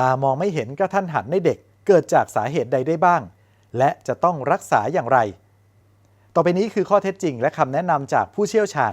ตามองไม่เห็นกระทันหันในเด็กเกิดจากสาเหตุใดได้บ้าง และจะต้องรักษาอย่างไร ต่อไปนี้คือข้อเท็จจริงและคำแนะนำจากผู้เชี่ยวชาญ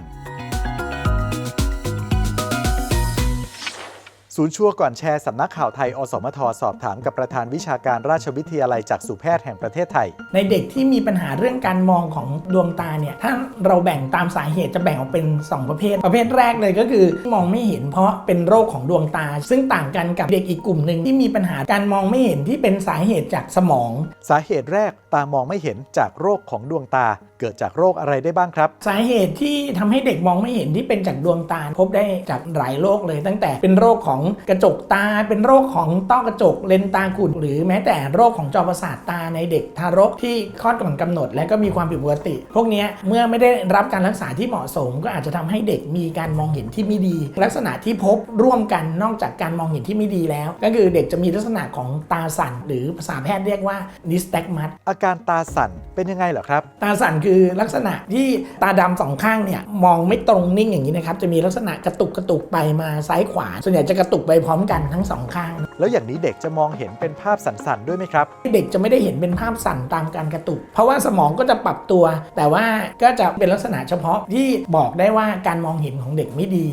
ศูนย์ชัวร์ก่อนแชร์สำนักข่าวไทย อสมทสอบถามกับประธานวิชาการราชวิทยาลัยจักษุแพทย์แห่งประเทศไทย ในเด็กที่มีปัญหาเรื่องการมองของดวงตาเนี่ย ถ้าเราแบ่งตามสาเหตุจะแบ่งออกเป็น 2 ประเภท ประเภทแรกเลยก็คือ มองไม่เห็นเพราะเป็นโรคของดวงตา ซึ่งต่างกันกับเด็กอีกกลุ่มหนึ่งที่มีปัญหาการมองไม่เห็นที่เป็นสาเหตุจากสมอง สาเหตุแรกตามองไม่เห็นจากโรคของดวงตา เกิดจากโรคอะไรได้บ้างครับ สาเหตุที่ทำให้เด็กมองไม่เห็นที่เป็นจากดวงตาพบได้จากหลายโรคเลย ตั้งแต่เป็นโรคของกระจกตา เป็นโรคของต้อกระจกเลนส์ตาขุ่นหรือแม้แต่โรคของจอประสาทตาในเด็กทารกที่คลอดก่อนกำหนด และก็มีความผิดปกติ พวกเนี้ยเมื่อไม่ได้รับการรักษาที่เหมาะสม ก็อาจจะทำให้เด็กมีการมองเห็นที่ไม่ดี ลักษณะที่พบร่วมกันนอกจากการมองเห็นที่ไม่ดีแล้ว ก็คือเด็กจะมีลักษณะของตาสั่น หรือภาษาแพทย์เรียกว่านิสแตกมัสอาการตาสั่นเป็นยังไงเหรอครับ ตาสั่นคือลักษณะที่ตาดำสองข้างเนี่ยมองไม่ตรงนิ่งอย่างนี้นะครับจะมีลักษณะกระตุกกระตุกไปมาซ้ายขวา ส่วนใหญ่จะกระตุกไปพร้อมกันทั้งสองข้าง แล้วอย่างนี้เด็กจะมองเห็นเป็นภาพสั่นๆด้วยไหมครับ เด็กจะไม่ได้เห็นเป็นภาพสั่นตามการกระตุก เพราะว่าสมองก็จะปรับตัว แต่ว่าก็จะเป็นลักษณะเฉพาะที่บอกได้ว่าการมองเห็นของเด็กไม่ดี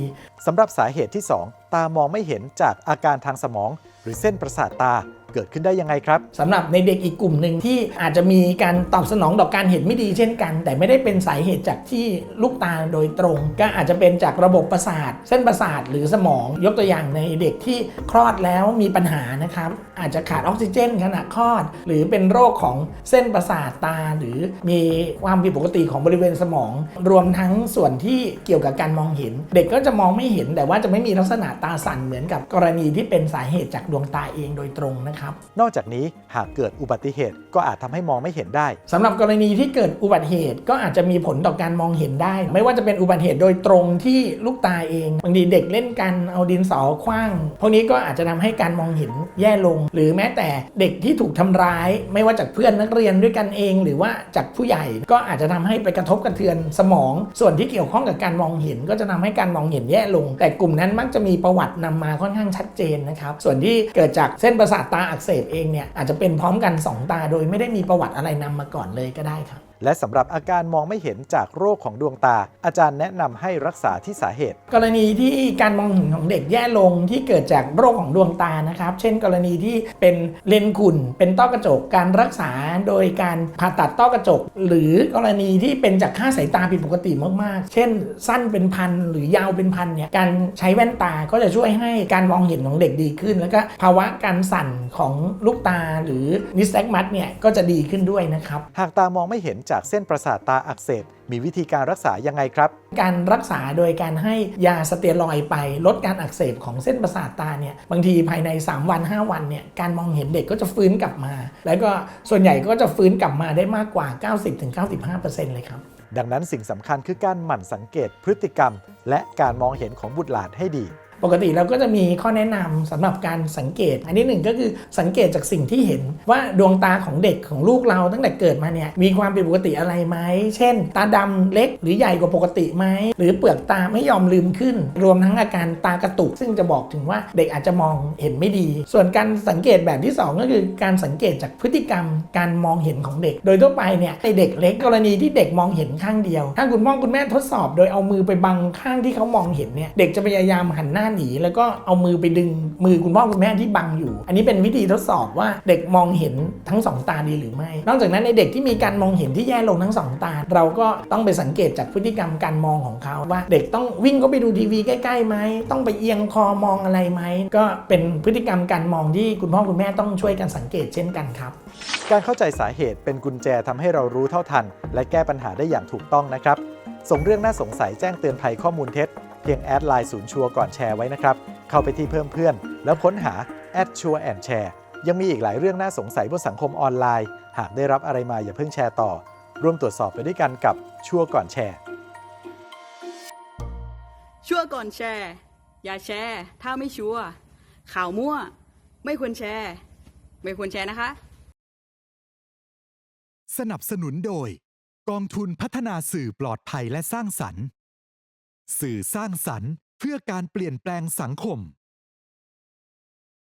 สำหรับสาเหตุที่ 2 ตามองไม่เห็นจากอาการทางสมอง หรือเส้นประสาทตา เกิดขึ้นได้ยังไงครับสำหรับในเด็กอีกกลุ่มหนึ่งที่อาจจะมีการตอบสนองต่อการเห็นไม่ดีเช่นกัน แต่ไม่ได้เป็นสาเหตุจากที่ลูกตาโดยตรง ก็อาจจะเป็นจากระบบประสาท เส้นประสาทหรือสมองยกตัวอย่างในเด็กที่คลอดแล้วมีปัญหานะครับอาจจะขาดออกซิเจนขณะคลอด หรือเป็นโรคของเส้นประสาทตา หรือมีความผิดปกติของบริเวณสมอง รวมทั้งส่วนที่เกี่ยวกับการมองเห็น เด็กก็จะมองไม่เห็นแต่ว่าจะไม่มีลักษณะตาสั่นเหมือนกับกรณีที่เป็นสาเหตุจากดวงตาเองโดยตรงนะครับนอกจากนี้หากเกิดอุบัติเหตุก็อาจทำให้มองไม่เห็นได้สำหรับกรณีที่เกิดอุบัติเหตุก็อาจจะมีผลต่อการมองเห็นได้ ไม่ว่าจะเป็นอุบัติเหตุโดยตรงที่ลูกตาเองบางทีเด็กเล่นกันเอาดินสอคว้างพวกนี้ก็อาจจะทำให้การมองเห็นแย่ลง หรือแม้แต่เด็กที่ถูกทำร้าย ไม่ว่าจากเพื่อนนักเรียนด้วยกันเอง หรือว่าจากผู้ใหญ่ก็อาจจะทำให้ไปกระทบกระเทือนสมอง ส่วนที่เกี่ยวข้องกับการมองเห็นก็จะทำให้การมองเห็นแย่ลง แต่กลุ่มนั้นมักจะมีประวัตินำมาค่อนข้างชัดเจนนะครับส่วนที่เกิดจากเส้นประสาทตาอักเสบเองเนี่ยอาจจะเป็นพร้อมกันสองตาโดยไม่ได้มีประวัติอะไรนำมาก่อนเลยก็ได้ครับ และสำหรับอาการมองไม่เห็นจากโรคของดวงตา อาจารย์แนะนำให้รักษาที่สาเหตุ กรณีที่การมองเห็นของเด็กแย่ลงที่เกิดจากโรคของดวงตานะครับ เช่น กรณีที่เป็นเลนส์ขุ่น เป็นต้อกระจก การรักษาโดยการผ่าตัดต้อกระจก หรือกรณีที่เป็นจากค่าสายตาผิดปกติมากๆ เช่น สั้นเป็นพันหรือยาวเป็นพันเนี่ยการใช้แว่นตาก็จะช่วยให้การมองเห็นของเด็กดีขึ้น แล้วก็ภาวะการสั่นของลูกตาหรือนิสแตกมัสเนี่ยก็จะดีขึ้นด้วยนะครับหากตามองไม่เห็นจากเส้นประสาทตาอักเสบ มีวิธีการรักษายังไงครับ การรักษาโดยการให้ยาสเตียรอยด์ไปลดการอักเสบของเส้นประสาทตาเนี่ยบางทีภายใน 3 วัน 5 วันเนี่ยการมองเห็นเด็กก็จะฟื้นกลับมา แล้วก็ส่วนใหญ่ก็จะฟื้นกลับมาได้มากกว่า 90-95%เลยครับดังนั้นสิ่งสำคัญคือการหมั่นสังเกตพฤติกรรม และการมองเห็นของบุตรหลานให้ดี ปกติเราก็จะมีข้อแนะนำสำหรับการสังเกต อันนี้หนึ่งก็คือสังเกตจากสิ่งที่เห็นว่าดวงตาของเด็กของลูกเราตั้งแต่เกิดมาเนี่ยมีความผิดปกติอะไรไหม เช่น ตาดำเล็กหรือใหญ่กว่าปกติไหม หรือเปลือกตาไม่ยอมลืมขึ้น รวมทั้งอาการตากระตุก ซึ่งจะบอกถึงว่าเด็กอาจจะมองเห็นไม่ดี ส่วนการสังเกตแบบที่สองก็คือการสังเกตจากพฤติกรรม การมองเห็นของเด็ก โดยทั่วไปเนี่ยในเด็กเล็กกรณีที่เด็กมองเห็นข้างเดียว ถ้าคุณพ่อคุณแม่ทดสอบ โดยเอามือไปบังข้างที่เขามองเห็นเนี่ยเด็กจะพยายามหันหน้าหนีแล้วก็เอามือไปดึงมือคุณพ่อคุณแม่ที่บังอยู่ อันนี้เป็นวิธีทดสอบว่าเด็กมองเห็นทั้งสองตาดีหรือไม่ นอกจากนั้นในเด็กที่มีการมองเห็นที่แย่ลงทั้งสองตา เราก็ต้องไปสังเกตจากพฤติกรรมการมองของเขาว่าเด็กต้องวิ่งเข้าไปดูทีวีใกล้ๆไหมต้องไปเอียงคอมองอะไรไหมก็เป็นพฤติกรรมการมองที่คุณพ่อคุณแม่ต้องช่วยกันสังเกตเช่นกันครับ การเข้าใจสาเหตุเป็นกุญแจทำให้เรารู้เท่าทัน และแก้ปัญหาได้อย่างถูกต้องนะครับส่งเรื่องน่าสงสัยแจ้งเตือนภัยข้อมูลเท็จ พียงแอดไลน์ศูนย์ชัวร์ก่อนแชร์ไว้นะครับ เข้าไปที่เพิ่มเพื่อน แล้วค้นหาแอดชัวร์แอนแชร์ยังมีอีกหลายเรื่องน่าสงสัยบนสังคมออนไลน์ หากได้รับอะไรมาอย่าเพิ่งแชร์ต่อ ร่วมตรวจสอบไปด้วยกันกับชัวร์ก่อนแชร์ ชั่วก่อนแชร์ อย่าแชร์ ถ้าไม่ชัวร์ข่าวมั่ว ไม่ควรแชร์ ไม่ควรแชร์นะคะ สนับสนุนโดย กองทุนพัฒนาสื่อปลอดภัยและสร้างสรรค์ สื่อสร้างสรรค์ เพื่อการเปลี่ยนแปลงสังคม